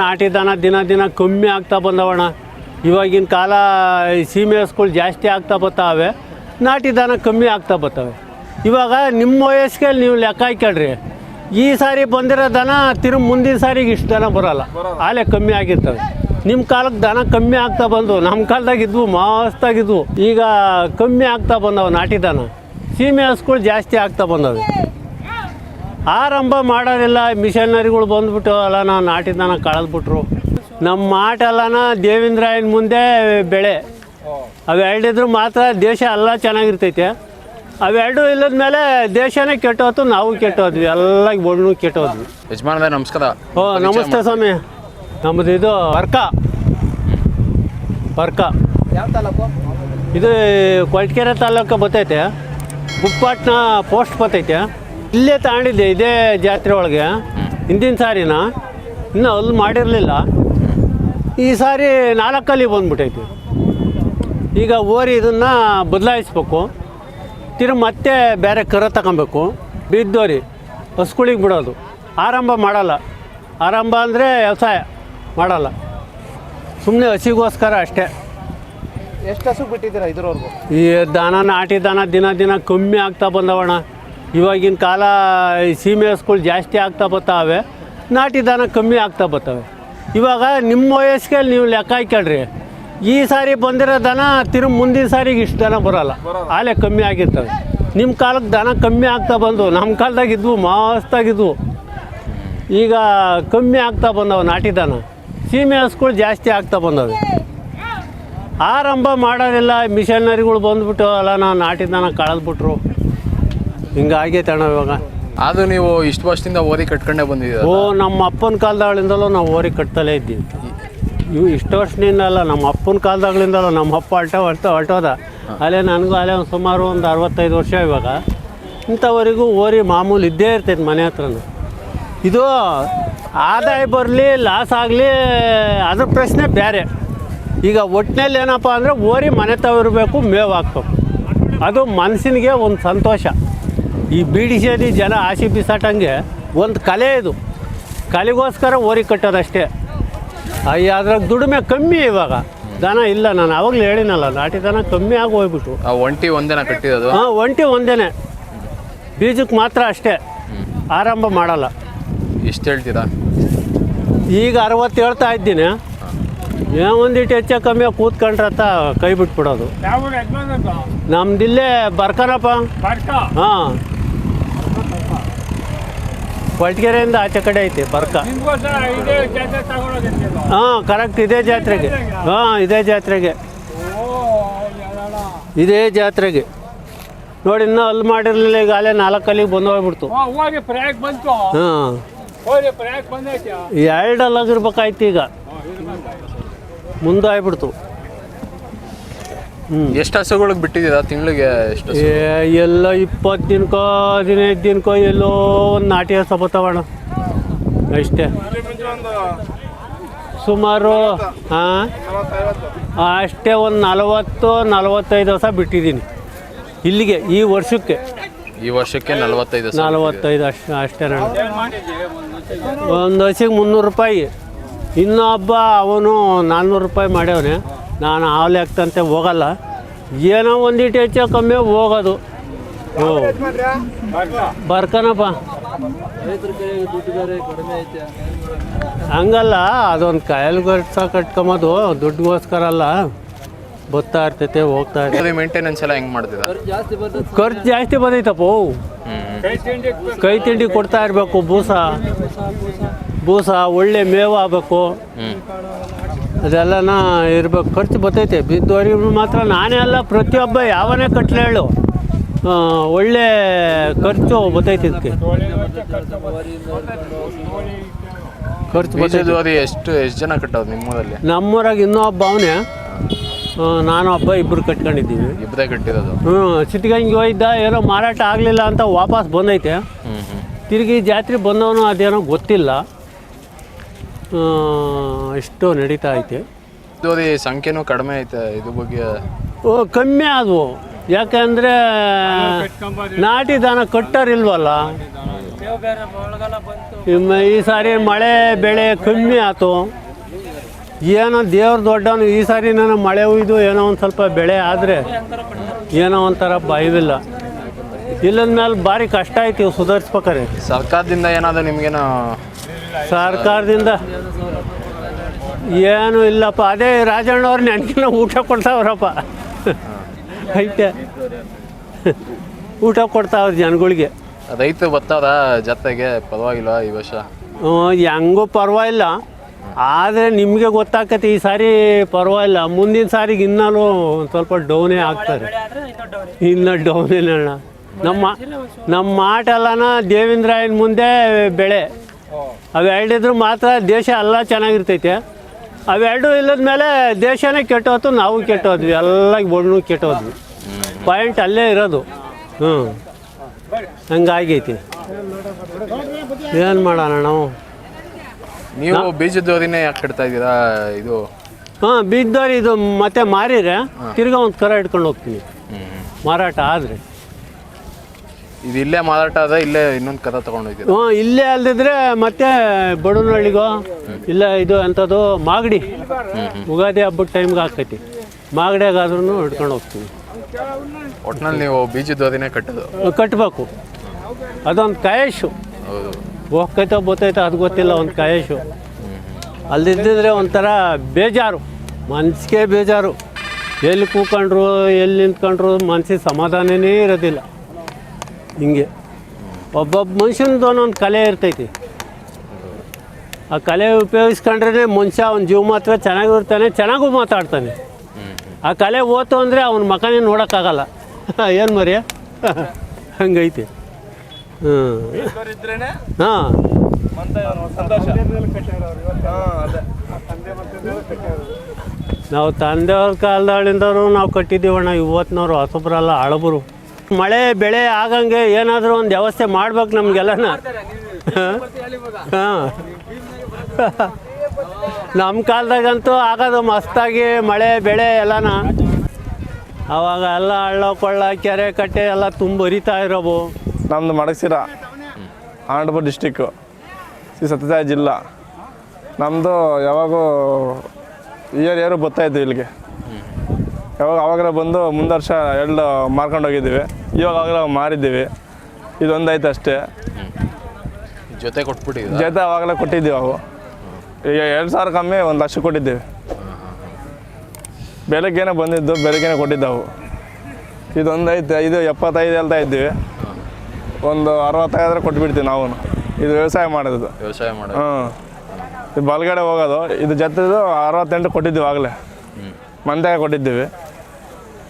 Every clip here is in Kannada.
ನಾಟಿ ದನ, ದಿನ ದಿನ ಕಮ್ಮಿ ಆಗ್ತಾ ಬಂದವಣ್ಣ. ಇವಾಗಿನ ಕಾಲ ಸೀಮೆ ಹಸುಗಳು ಜಾಸ್ತಿ ಆಗ್ತಾ ಬರ್ತಾವೆ, ನಾಟಿ ದನ ಕಮ್ಮಿ ಆಗ್ತಾ ಬರ್ತವೆ. ಇವಾಗ ನಿಮ್ಮ ವಯಸ್ಸಿಗೆ ನೀವು ಲೆಕ್ಕ ಹಾಕ್ಯಾಡ್ರಿ ಈ ಸಾರಿ ಬಂದಿರೋ ದನ ತಿರು ಮುಂದಿನ ಸಾರಿಗೆ ಇಷ್ಟು ದನ ಬರೋಲ್ಲ. ಆಲೆ ಕಮ್ಮಿ ಆಗಿರ್ತವೆ. ನಿಮ್ಮ ಕಾಲಕ್ಕೆ ದನ ಕಮ್ಮಿ ಆಗ್ತಾ ಬಂದು ನಮ್ಮ ಕಾಲದಾಗಿದ್ವು ಮಸ್ತಾಗಿದ್ವು ಈಗ ಕಮ್ಮಿ ಆಗ್ತಾ ಬಂದವು ನಾಟಿ ದನ. ಸೀಮೆ ಹಸುಗಳು ಜಾಸ್ತಿ ಆಗ್ತಾ ಬಂದವೆ. ಆರಂಭ ಮಾಡೋದಿಲ್ಲ ಮಿಷನರಿಗಳು ಬಂದ್ಬಿಟ್ಟು ಅಲ್ಲ ನಾವು ನಾಟಿ ಕಳೆದುಬಿಟ್ರು. ಕಳೆದ್ಬಿಟ್ರು ನಮ್ಮ ಮಾಟೆಲ್ಲನ ದೇವೇಂದ್ರಾಯನ ಮುಂದೆ ಬೆಳೆ. ಅವೆರಡಿದ್ರು ಮಾತ್ರ ದೇಶ ಎಲ್ಲ ಚೆನ್ನಾಗಿರ್ತೈತೆ. ಅವೆರಡು ಇಲ್ಲದ ಮೇಲೆ ದೇಶನೇ ಕೆಟ್ಟೋತು ನಾವು ಕೆಟ್ಟೋದ್ವಿ ಎಲ್ಲ ಬಣ್ಣು ಕೆಟ್ಟೋದ್ವಿ. ಯಜಮಾನ ನಮಸ್ಕಾರ. ಓ ನಮಸ್ತೆ ಸ್ವಾಮಿ. ನಮ್ಮದು ಇದು ವರ್ಕ. ವರ್ಕ. ಯಾವ ತಾಲೂಕು? ಇದು ಕೊಟ್ಕೆರೆ ತಾಲೂಕು ಬರ್ತೈತೆ. ಬುಕ್ಪಾಟ್ನ ಪೋಸ್ಟ್ ಬರ್ತೈತೆ. ಇಲ್ಲೇ ತಗೊಂಡಿದ್ದೆ ಇದೇ ಜಾತ್ರೆ ಒಳಗೆ. ಹಿಂದಿನ ಸಾರಿನ? ಇನ್ನೂ ಅಲ್ಲಿ ಮಾಡಿರಲಿಲ್ಲ. ಈ ಸಾರಿ ನಾಲ್ಕಲ್ಲಿ ಬಂದ್ಬಿಟ್ಟೈತಿ ಈಗ ಓರಿ ಇದನ್ನು ಬದಲಾಯಿಸ್ಬೇಕು. ತಿರು ಮತ್ತೆ ಬೇರೆ ಕರ ತಗೊಬೇಕು. ಬಿದ್ದೋರಿ ಹಸ್ಗಳಿಗೆ ಬಿಡೋದು. ಆರಂಭ ಮಾಡಲ್ಲ. ಆರಂಭ ಅಂದರೆ ವ್ಯವಸಾಯ ಮಾಡಲ್ಲ. ಸುಮ್ಮನೆ ಹಸಿಗೋಸ್ಕರ ಅಷ್ಟೇ. ಎಷ್ಟು ಹಸು ಬಿಟ್ಟಿದ್ದೀರಾ ಇದ್ರವರೆಗೂ? ಈ ದಾನ ನಾಟಿ ದಾನ ದಿನ ದಿನ ಕಮ್ಮಿ ಆಗ್ತಾ ಬಂದವಣ್ಣ. ಇವಾಗಿನ ಕಾಲ ಸೀಮೆ ಹಸುಗಳು ಜಾಸ್ತಿ ಆಗ್ತಾ ಬರ್ತಾವೆ, ನಾಟಿ ದನ ಕಮ್ಮಿ ಆಗ್ತಾ ಬರ್ತವೆ. ಇವಾಗ ನಿಮ್ಮ ವಯಸ್ಸಿಗೆ ನೀವು ಲೆಕ್ಕ ಹಾಕ್ಯಾಳ್ರಿ, ಈ ಸಾರಿ ಬಂದಿರೋ ದನ ತಿರು ಮುಂದಿನ ಸಾರಿಗೆ ಇಷ್ಟು ದನ ಬರೋಲ್ಲ, ಆಲೆ ಕಮ್ಮಿ ಆಗಿರ್ತವೆ. ನಿಮ್ಮ ಕಾಲಕ್ಕೆ ದನ ಕಮ್ಮಿ ಆಗ್ತಾ ಬಂದವು ನಮ್ಮ ಕಾಲದಾಗಿದ್ವು ಮಸ್ತಾಗಿದ್ವು ಈಗ ಕಮ್ಮಿ ಆಗ್ತಾ ಬಂದವು ನಾಟಿ ದನ, ಸೀಮೆ ಹಸುಗಳು ಜಾಸ್ತಿ ಆಗ್ತಾ ಬಂದವೆ. ಆರಂಭ ಮಾಡೋದಿಲ್ಲ, ಮಿಷನರಿಗಳು ಬಂದ್ಬಿಟ್ಟು ಅಲ್ಲ, ನಾವು ನಾಟಿ ದನ ಕಳೆದ್ಬಿಟ್ರು. ಹಿಂಗಾಗೈತೆ ತಣ್ಣ ಇವಾಗ. ಅದು ನೀವು ಇಷ್ಟು ವರ್ಷದಿಂದ ಓರಿ ಕಟ್ಕೊಂಡೇ ಬಂದಿದ್ದೀವಿ ಓ ನಮ್ಮ ಅಪ್ಪನ ಕಾಲದಾಗಳಿಂದಲೂ ನಾವು ಓರಿ ಕಟ್ತಲೇ ಇದ್ದೀವಿ. ಇವು ಇಷ್ಟು ವರ್ಷದಿಂದ ಅಲ್ಲ ನಮ್ಮ ಅಪ್ಪನ ಕಾಲದಾಗಳಿಂದಲೂ ನಮ್ಮ ಅಪ್ಪ ಅಲ್ಟ ಹೊರ್ತ ಹೊರಟೋದ ಅಲ್ಲೇ ನನಗೂ ಅಲ್ಲೇ ಒಂದು ಸುಮಾರು ಒಂದು ಅರವತ್ತೈದು ವರ್ಷ ಇವಾಗ. ಇಂಥವರೆಗೂ ಓರಿ ಮಾಮೂಲು ಇದ್ದೇ ಇರ್ತೈತೆ ಮನೆ ಹತ್ರನೂ. ಇದು ಆದಾಯ ಬರಲಿ ಲಾಸ್ ಆಗಲಿ ಅದ್ರ ಪ್ರಶ್ನೆ ಬೇರೆ. ಈಗ ಒಟ್ಟಿನಲ್ಲಿ ಏನಪ್ಪ ಅಂದರೆ ಓರಿ ಮನೆ ಇರಬೇಕು ಮೇವು ಹಾಕ್ಬೇಕು. ಅದು ಮನಸ್ಸಿನಿಗೆ ಒಂದು ಸಂತೋಷ. ಈ ಬೀಡಿ ಸೇದಿ ಜನ ಆಸೆ ಬಿಸಾಟಂಗೆ ಒಂದು ಕಲೆ ಇದು. ಕಲೆಗೋಸ್ಕರ ಓರಿ ಕಟ್ಟೋದಷ್ಟೇ. ಅಯ್ಯ ಅದ್ರಾಗ ದುಡಿಮೆ ಕಮ್ಮಿ ಇವಾಗ. ದನ ಇಲ್ಲ ನಾನು ಆವಾಗಲೇ ಹೇಳಿನಲ್ಲ ನಾಟಿ ದನ ಕಮ್ಮಿ ಆಗಿ ಹೋಗ್ಬಿಟ್ಟು ಆ ಒಂಟಿ ಒಂದೇನ ಕಟ್ಟಿರೋದು? ಹಾಂ ಒಂಟಿ ಒಂದೇನೆ. ಬೀಜಕ್ಕೆ ಮಾತ್ರ ಅಷ್ಟೇ. ಆರಂಭ ಮಾಡಲ್ಲ. ಎಷ್ಟು ಹೇಳ್ತೀರಾ? ಈಗ ಅರವತ್ತು ಹೇಳ್ತಾ ಇದ್ದೀನಿ. ಏನೋ ಒಂದಿಟ್ಟು ಹೆಚ್ಚ ಕಮ್ಮಿ ಕೂತ್ಕೊಂಡ್ರತ್ತ ಕೈ ಬಿಟ್ಬಿಡೋದು. ನಮ್ದಿಲ್ಲೇ ಬರ್ಕನಪ್ಪ. ಹಾಂ. ಕೊಳ್ಗೆರೆಯಿಂದ ಆಚೆ ಕಡೆ ಐತಿ ಬರ್ಕ. ಹಾಂ ಕರೆಕ್ಟ್ ಇದೇ ಜಾತ್ರೆಗೆ. ಹಾಂ ಇದೇ ಜಾತ್ರೆಗೆ. ಇದೇ ಜಾತ್ರೆಗೆ. ನೋಡಿ ಇನ್ನೂ ಅಲ್ಲಿ ಮಾಡಿರಲಿಲ್ಲ ಈಗ ಅಲ್ಲೇ ನಾಲ್ಕು ಅಲ್ಲಿಗೆ ಬಂದು ಹೋಗ್ಬಿಡ್ತು. ಹಾಂ ಎರಡು ಅಲ್ಲಾಗಿರ್ಬೇಕಾಯ್ತು ಈಗ. ಮುಂದೆ ಆಗ್ಬಿಡ್ತು ಹ್ಞೂ ಎಷ್ಟು ಹಸುಗಳಿಗೆ ಬಿಟ್ಟಿದ್ದೀರಾ? ತಿಂಗಳಿಗೆ ಎಷ್ಟು? ಏ ಎಲ್ಲ ಇಪ್ಪತ್ತು ದಿನಕ್ಕೋ ಹದಿನೈದು ದಿನಕ್ಕೋ ಎಲ್ಲೋ ಒಂದು ನಾಟಿ ಹಸ ಬತ್ತವಣ ಅಷ್ಟೇ. ಸುಮಾರು ಹಾಂ ಅಷ್ಟೇ ಒಂದು ನಲವತ್ತು ನಲವತ್ತೈದು ಹೊಸ ಬಿಟ್ಟಿದ್ದೀನಿ. ಇಲ್ಲಿಗೆ ಈ ವರ್ಷಕ್ಕೆ. ಈ ವರ್ಷಕ್ಕೆ ನಲವತ್ತೈದು ನಲವತ್ತೈದು ಅಷ್ಟು ಅಷ್ಟೇ ನಾನು ಒಂದು ಹಸಿಗೆ ಮುನ್ನೂರು ರೂಪಾಯಿ. ಇನ್ನೊಬ್ಬ ಅವನು ನಾನ್ನೂರು ರೂಪಾಯಿ ಮಾಡ್ಯವನೆ. ನಾನು ಆ ಆಗ್ತಂತೆ ಹೋಗಲ್ಲ. ಏನೋ ಒಂದಿಟ್ಟು ಹೆಚ್ಚು ಕಮ್ಮಿ ಹೋಗೋದು. ಓ. ಬರ್ಕನಪ್ಪ. ಹಂಗಲ್ಲ ಅದೊಂದು ಕಾಯಲ್ ಗರ್ಸ ಕಟ್ಕೊಂಬೋದು ದುಡ್ಡುಗೋಸ್ಕರ ಅಲ್ಲ. ಬರ್ತಾ ಇರ್ತೈತೆ ಹೋಗ್ತಾ ಇರ್ತೈತೆ. ಮೇಂಟೆನೆನ್ಸ್ ಎಲ್ಲ ಹೆಂಗ್ ಮಾಡ್ತೀರಾ ಖರ್ಚು ಜಾಸ್ತಿ ಬಂದೈತಪ್ಪ. ಕೈ ತಿಂಡಿ ಕೊಡ್ತಾ ಇರಬೇಕು ಬೂಸ. ಬೂಸ ಒಳ್ಳೆ ಮೇವು ಆಗಬೇಕು. ಅದೆಲ್ಲನ ಇರ್ಬೇಕು. ಖರ್ಚು ಬರ್ತೈತೆ. ಬಿದ್ದವರಿಗೂ ಮಾತ್ರ ನಾನೇ ಅಲ್ಲ ಪ್ರತಿಯೊಬ್ಬ ಯಾವನೇ ಕಟ್ಲೆ ಹೇಳು. ಆ, ಒಳ್ಳೆ ಖರ್ಚು ಬರ್ತೈತೆ ಇದಕ್ಕೆ. ಖರ್ಚು ಬರ್ತೈತೆ. ಎಷ್ಟು ಎಷ್ಟು ಜನ ಕಟ್ಟೋದು ನಿಮ್ಮೂರಲ್ಲಿ? ನಮ್ಮೂರಾಗ ಇನ್ನೂ ಒಬ್ಬ ಅವನೇ ನಾನು ಹಬ್ಬ ಇಬ್ಬರು ಕಟ್ಕೊಂಡಿದ್ದೀವಿ. ಇಬ್ಬರೇ ಕಟ್ಟಿರೋದು? ಹ್ಞೂ ಸಿದ್ಧಗಂಗೆ ಹೋಗಿದ್ದ ಏನೋ ಮಾರಾಟ ಆಗಲಿಲ್ಲ ಅಂತ ವಾಪಸ್ ಬಂದೈತೆ. ತಿರುಗಿ ಜಾತ್ರೆ ಬಂದವನು ಅದೇನೋ ಗೊತ್ತಿಲ್ಲ. ಇಷ್ಟು ನಡೀತಾ ಐತೆ. ಓದಿ ಸಂಖ್ಯೆನೂ ಕಡಿಮೆ ಐತೆ ಇದು ಬಗ್ಗೆ. ಓ ಕಮ್ಮಿ ಆದವು. ಯಾಕೆಂದರೆ ನಾಟಿ ದಾನ ಕಟ್ಟೋರಿಲ್ವಲ್ಲ? ಇಮ್ಮ ಈ ಸಾರಿ ಮಳೆ ಬೆಳೆ ಕಮ್ಮಿ ಆಯ್ತು ಏನೋ ದೇವ್ರ ದೊಡ್ಡವನು ಈ ಸಾರಿ ನಾನು ಮಳೆ ಹುಯ್ದು ಏನೋ ಒಂದು ಸ್ವಲ್ಪ ಬೆಳೆ ಆದರೆ ಏನೋ ಒಂಥರ ಭಯವಿಲ್ಲ. ಇಲ್ಲದ ಮೇಲೆ ಭಾರಿ ಕಷ್ಟ ಆಯ್ತು ಇವು ಸುಧಾರಿಸ್ಬೇಕಾರೆ. ಸರ್ಕಾರದಿಂದ ಏನಾದ್ರು ನಿಮ್ಗೇನು ಸರ್ಕಾರದಿಂದ ಏನು ಇಲ್ಲಪ್ಪ ಅದೇ ರಾಜಣ್ಣವ್ರು ನೆನಕಿನ ಊಟ ಕೊಡ್ತಾವ್ರಪ್ಪ. ಐತೆ. ಊಟ ಕೊಡ್ತಾವ್ರ ಜನಗಳಿಗೆ. ರೈತ ಬರ್ತಾರ ಜೊತೆಗೆ ಪರವಾಗಿಲ್ಲ ಈ ವರ್ಷ. ಹ್ಞೂ ಹೆಂಗೂ ಪರವಾಗಿಲ್ಲ. ಆದರೆ ನಿಮಗೆ ಗೊತ್ತಾಗತ್ತೆ ಈ ಸಾರಿ ಪರವಾಗಿಲ್ಲ. ಮುಂದಿನ ಸಾರಿಗೆ ಇನ್ನೂ ಒಂದು ಸ್ವಲ್ಪ ಡೌನೇ ಆಗ್ತಾರೆ. ಇನ್ನು ಡೌನೇ. ಅಣ್ಣ. ನಮ್ಮ ನಮ್ಮ ಮಾಟ ಎಲ್ಲನ ದೇವೇಂದ್ರಾಯನ ಮುಂದೆ ಬೆಳೆ. ಅವೆರಡಿದ್ರು ಮಾತ್ರ ದೇಶ ಎಲ್ಲ ಚೆನ್ನಾಗಿರ್ತೈತೆ. ಅವೆರಡು ಇಲ್ಲದ ಮೇಲೆ ದೇಶನೇ ಕೆಟ್ಟೋತು ನಾವು ಕೆಟ್ಟೋದ್ವಿ ಎಲ್ಲ ಬಣ್ಣು ಕೆಟ್ಟೋದ್ವಿ ಪಾಯಿಂಟ್ ಅಲ್ಲೇ ಇರೋದು. ಹ್ಞೂ ಹಂಗಾಗೈತಿ. ಏನು ಮಾಡೋಣ ನಾವು? ನೀವು ಬೀಜದೋರಿನ ಯಾಕೆ ಕಟ್ತಾ ಇದ್ದೀರಾ? ಇದು ಹಾಂ ಬೀಜದೋರಿ ಇದು ಮತ್ತೆ ಮಾರಿದ್ರೆ ತಿರ್ಗಾ ಒಂದು ಕರ ಇಟ್ಕೊಂಡು ಹೋಗ್ತೀನಿ. ಮಾರಾಟ ಆದರೆ. ಇದು ಇಲ್ಲೇ ಮಾರಾಟ ಅದ ಇಲ್ಲೇ ಇನ್ನೊಂದು ಕದ ತಗೊಂಡೋಗಿ ಹ್ಞೂ ಇಲ್ಲೇ ಅಲ್ದಿದ್ರೆ ಮತ್ತೆ ಬಡವನಹಳ್ಳಿಗೋ ಇಲ್ಲ ಇದು ಅಂಥದ್ದು ಮಾಗಡಿ. ಉಗಾದಿ ಹಬ್ಬದ ಟೈಮ್ಗೆ ಆಕೈತಿ. ಮಾಗಡಿಯಾಗಾದ್ರೂ ಹಿಡ್ಕೊಂಡು ಹೋಗ್ತೀವಿ. ಒಟ್ನಲ್ಲಿ ನೀವು ಅದನ್ನೇ ಕಟ್ಟೋದು? ಕಟ್ಟಬೇಕು ಅದೊಂದು ಕಾಯಶು. ಹೋಗ್ತೈತೋ ಬರ್ತೈತೋ ಅದು ಗೊತ್ತಿಲ್ಲ ಒಂದು ಕಾಯೇಶು. ಅಲ್ಲಿದ್ದಿದ್ರೆ ಒಂಥರ ಬೇಜಾರು. ಮನ್ಸಿಗೆ ಬೇಜಾರು. ಎಲ್ಲಿ ಕೂಕೊಂಡ್ರು ಎಲ್ಲಿ ನಿಂತ್ಕೊಂಡ್ರು ಮನ್ಸಿಗೆ ಸಮಾಧಾನನೇ ಇರೋದಿಲ್ಲ. ಹಿಂಗೆ. ಒಬ್ಬೊಬ್ಬ ಮನುಷ್ಯನದು ಒಂದೊಂದು ಕಲೆ ಇರ್ತೈತಿ. ಆ ಕಲೆ ಉಪಯೋಗಿಸ್ಕೊಂಡ್ರೆ ಮನುಷ್ಯ ಅವನ ಜೀವ ಮಾತ್ರ ಚೆನ್ನಾಗಿರ್ತಾನೆ ಚೆನ್ನಾಗೂ ಮಾತಾಡ್ತಾನೆ. ಆ ಕಲೆ ಓತು ಅಂದರೆ ಅವನ ಮಕನೇ ನೋಡೋಕ್ಕಾಗಲ್ಲ. ಏನು ಮರಿಯ ಹಂಗೈತಿ. ಹ್ಞೂ ಹಾಂ. ನಾವು ತಂದೆಯವ್ರ ಕಾಲದಾಳಿಂದವರು ನಾವು ಕಟ್ಟಿದ್ದೀವಣ್ಣ. ಇವತ್ತಿನವ್ರು ಹೊಸಬ್ರಲ್ಲ ಹಳಬರು. ಮಳೆ, ಬೆಳೆ ಆಗಂಗೆ ಏನಾದರೂ ಒಂದು ವ್ಯವಸ್ಥೆ ಮಾಡ್ಬೇಕು ನಮಗೆಲ್ಲನ. ಹಾಂ. ನಮ್ಮ ಕಾಲದಾಗಂತೂ ಆಗೋದು, ಮಸ್ತಾಗಿ ಮಳೆ, ಬೆಳೆ ಎಲ್ಲನ. ಅವಾಗ ಎಲ್ಲ ಹಳ್ಳ, ಕೊಳ್ಳ, ಕೆರೆ ಕಟ್ಟೆ ಎಲ್ಲ ತುಂಬ ಹರಿತಾ ಇರೋವು. ನಮ್ಮದು ಮಡಗಸಿರ, ಆನಂದಪುರ ಡಿಸ್ಟಿಕ್ಕು ಶ್ರೀ ಸತ್ಯಸಾಯಿ ಜಿಲ್ಲಾ. ನಮ್ಮದು ಯಾವಾಗೂ ಇಯರ್ ಇಯರು ಬರ್ತಾಯಿದ್ವಿ ಇಲ್ಲಿಗೆ. ಯಾವಾಗ ಅವಾಗ ಬಂದು ಮುಂದೆ ವರ್ಷ ಎರಡು ಮಾರ್ಕೊಂಡು ಹೋಗಿದ್ದೀವಿ. ಇವಾಗ ಅವಾಗಲೇ ಮಾರಿದ್ದೀವಿ. ಇದೊಂದಾಯ್ತು ಐತೆ ಅಷ್ಟೇ ಜೊತೆ ಕೊಟ್ಬಿಟ್ಟಿ ಜೊತೆ ಅವಾಗಲೇ ಕೊಟ್ಟಿದ್ದೀವಿ ಅವು. ಈಗ ಎರಡು ಸಾವಿರ ಕಮ್ಮಿ ಒಂದು ಲಕ್ಷ ಕೊಟ್ಟಿದ್ದೀವಿ. ಬೆಳಗ್ಗೆನೇ ಬಂದಿದ್ದು ಬೆಳಗ್ಗೆನೇ ಕೊಟ್ಟಿದ್ದವು. ಇದೊಂದೈತೆ ಐತೆ ಇದು ಎಪ್ಪತ್ತೈದು ಹೇಳ್ತಾ ಇದ್ದೀವಿ. ಒಂದು ಅರವತ್ತೈದರ ಕೊಟ್ಬಿಡ್ತೀವಿ ನಾವು ಇದು ವ್ಯವಸಾಯ ಮಾಡೋದು. ವ್ಯವಸಾಯ ಮಾಡೋದು. ಹಾಂ. ಇದು ಬಲಗಡೆ ಹೋಗೋದು. ಇದು ಜೊತೆದು ಅರವತ್ತೆಂಟು ಕೊಟ್ಟಿದ್ದೀವಿ ಆಗಲೇ. ಮಂದ್ಯಾಗ ಕೊಟ್ಟಿದ್ದೀವಿ.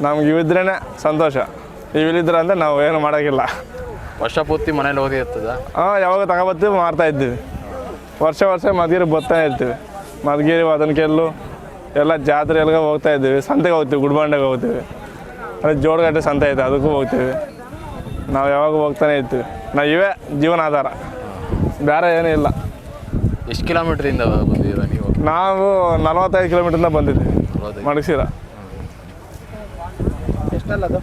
ನಮ್ಗೆ ಇವಿದ್ರೇ ಸಂತೋಷ. ಇವಿಲ್ಲಿದ್ರೆ ಅಂದರೆ ನಾವು ಏನು ಮಾಡೋಕ್ಕಿಲ್ಲ. ವರ್ಷ ಪೂರ್ತಿ ಮನೇಲಿ ಓದಿ ಇರ್ತದ? ಹಾಂ ಯಾವಾಗ ತಗೊಬತ್ತೀವಿ ಮಾರ್ತಾ ಇದ್ದೀವಿ. ವರ್ಷ ವರ್ಷ ಮದ್ಗಿರಿ ಬರ್ತಾ ಇರ್ತೀವಿ. ಮದ್ಗಿರಿ ವದನಕೆಲ್ಲು ಎಲ್ಲ ಜಾತ್ರೆ ಎಲ್ಲ ಹೋಗ್ತಾ ಇದ್ದೀವಿ. ಸಂತೆಗೆ ಹೋಗ್ತೀವಿ ಗುಡ್ಬಂಡೆಗೆ ಹೋಗ್ತೀವಿ. ಅದೇ ಜೋಡಗಟ್ಟೆ ಸಂತೆ ಐತೆ ಅದಕ್ಕೂ ಹೋಗ್ತೀವಿ. ನಾವು ಯಾವಾಗ ಹೋಗ್ತಾನೆ ಇರ್ತೀವಿ. ನಾವು ಇವೇ ಜೀವನಾಧಾರ. ಬೇರೆ ಏನೂ ಇಲ್ಲ. ಎಷ್ಟು ಕಿಲೋಮೀಟ್ರಿಂದ ಬಂದಿದ್ದೀರಾ ನೀವು? ನಾವು ನಲವತ್ತೈದು ಕಿಲೋಮೀಟ್ರಿಂದ ಬಂದಿದ್ದೀವಿ. ಮಡಗಿಸಿರ ಮಡಗ್ಸಿರ. ಎಷ್ಟಲ್ಲ ಅದು?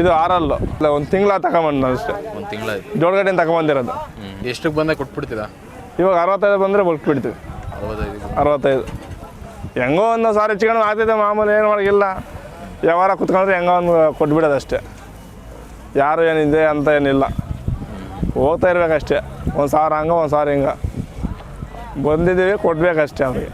ಇದು ಆರಲ್ಲು. ಇಲ್ಲ ಒಂದು ತಿಂಗಳ ತಗೊಂಬಂದು ಅಷ್ಟೇ. ಒಂದು ತಿಂಗಳಾಯ್ತು ಜೋಡಗಟ್ಟೆಯಿಂದ ತಗೊಂಬಂದಿರೋದು. ಎಷ್ಟಕ್ಕೆ ಬಂದೆ ಕೊಟ್ಬಿಡ್ತೀರಾ? ಇವಾಗ ಅರವತ್ತೈದು ಬಂದರೆ ಬಿಡ್ತೀವಿ ಅರವತ್ತೈದು. ಅರವತ್ತೈದು. ಹೆಂಗೋ ಒಂದು ಸಾರಿ ಹೆಚ್ಚಿಕೊಂಡು ಆಗ್ತೈತೆ ಮಾಮೂಲಿ ಏನು ಮಾಡೋಕ್ಕಿಲ್ಲ. ವ್ಯವಹಾರ ಕುತ್ಕೊಂಡ್ರೆ ಹೆಂಗೋ ಒಂದು ಕೊಟ್ಬಿಡೋದು ಅಷ್ಟೇ ಯಾರು ಏನಿದೆ ಅಂತ ಏನಿಲ್ಲ. ಹೋಗ್ತಾ ಇರ್ಬೇಕಷ್ಟೇ. ಒಂದು ಸಾವಿರ ಹಂಗೆ ಒಂದು ಸಾವಿರ ಹಿಂಗೆ. ಬಂದಿದ್ದೀವಿ ಕೊಡ್ಬೇಕಷ್ಟೇ ಅವ್ರಿಗೆ.